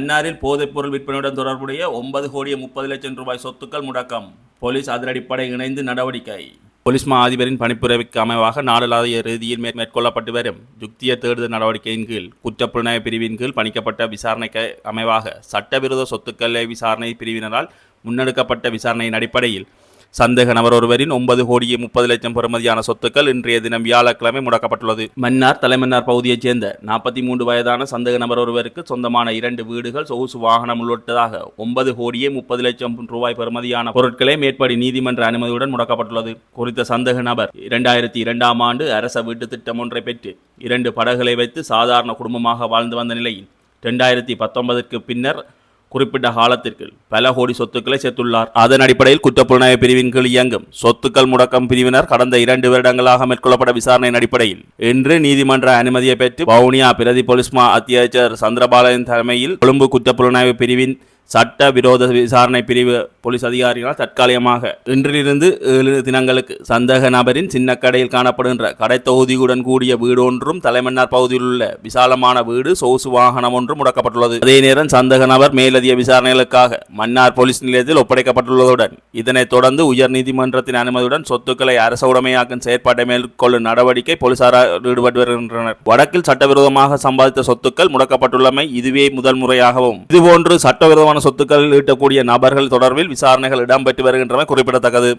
மன்னாரில் போதைப்பொருள் விற்பனையுடன் தொடர்புடைய ஒன்பது கோடியே முப்பது லட்சம் ரூபாய் சொத்துக்கள் முடக்கம். போலீஸ் அதிரடிப்படை இணைந்து நடவடிக்கை. போலீஸ் மா அதிபரின் பணிப்புரைக்கு அமைவாக நாடளாவிய ரீதியில் மேற்கொள்ளப்பட்டு வரும். யுக்திய தேடுதல் நடவடிக்கையின் கீழ் குற்றப்புலனாய்வு பிரிவின் கீழ் பணிக்கப்பட்ட விசாரணைக்கு அமைவாக சட்டவிரோத சொத்துக்களை விசாரணை பிரிவினரால் முன்னெடுக்கப்பட்ட விசாரணையின் அடிப்படையில் சந்தேக நபர் ஒருவரின் ஒன்பது கோடியே முப்பது லட்சம் பெறுமதியான சொத்துக்கள் இன்றைய தினம் வியாழக்கிழமை முடக்கப்பட்டுள்ளது. மன்னார் தலைமன்னார் பகுதியைச் சேர்ந்த நாற்பத்தி மூன்று வயதான சந்தேக நபர் ஒருவருக்கு சொந்தமான இரண்டு வீடுகள் சொகுசு வாகனம் உள்ளிட்டதாக ஒன்பது கோடியே முப்பது லட்சம் ரூபாய் பெறுமதியான பொருட்களை மேற்படி நீதிமன்ற அனுமதியுடன் முடக்கப்பட்டுள்ளது. குறித்த சந்தேக நபர் இரண்டாயிரத்தி இரண்டாம் ஆண்டு அரச வீட்டு திட்டம் ஒன்றை பெற்று இரண்டு படகுகளை வைத்து சாதாரண குடும்பமாக வாழ்ந்து வந்த நிலையில் இரண்டாயிரத்தி பத்தொன்பதற்கு பின்னர் குறிப்பிட்ட காலத்திற்கு பல கோடி சொத்துக்களை சேர்த்துள்ளார். அதன் அடிப்படையில் குற்றப்புலனாய்வு பிரிவின் கீழ் இயங்கும் சொத்துக்கள் முடக்கம் பிரிவினர் கடந்த இரண்டு வருடங்களாக மேற்கொள்ளப்பட்ட விசாரணையின் அடிப்படையில் இன்று நீதிமன்ற அனுமதியை பெற்று வவுனியா பிரதி போலீஸ் மா அத்தியட்சர் சந்திரபாலன் தலைமையில் கொழும்பு குற்றப்புலனாய்வு பிரிவின் சட்ட விரோத விசாரணை பிரிவு போலீஸ் அதிகாரிகளால் தற்காலிகமாக இன்றிலிருந்து ஏழு தினங்களுக்கு சந்தேக நபரின் சின்ன கடையில் காணப்படுகின்ற கடை தொகுதியுடன் கூடிய வீடு ஒன்றும் தலைமன்னார் பகுதியில் உள்ள விசாலமான வீடு சொகுசு வாகனம் ஒன்றும் முடக்கப்பட்டுள்ளது. அதே நேரம் சந்தேக நபர் மேலதிக விசாரணைகளுக்காக மன்னார் போலீஸ் நிலையத்தில் ஒப்படைக்கப்பட்டுள்ளதுடன் இதனைத் தொடர்ந்து உயர் நீதிமன்றத்தின் அனுமதியுடன் சொத்துக்களை அரச உடைமையாக்கும் செயற்பாட்டை மேற்கொள்ளும் நடவடிக்கை போலீசார் ஈடுபட்டு வருகின்றனர். வடக்கில் சட்டவிரோதமாக சம்பாதித்த சொத்துக்கள் முடக்கப்பட்டுள்ளமை இதுவே முதல் முறையாகவும் இதுபோன்று சட்டவிரோதமான சொத்துக்கள் ஈட்டக்கூடிய நபர்கள் தொடர்பில் விசாரணைகள் இடம்பெற்று வருகின்றமை குறிப்பிடத்தக்கது.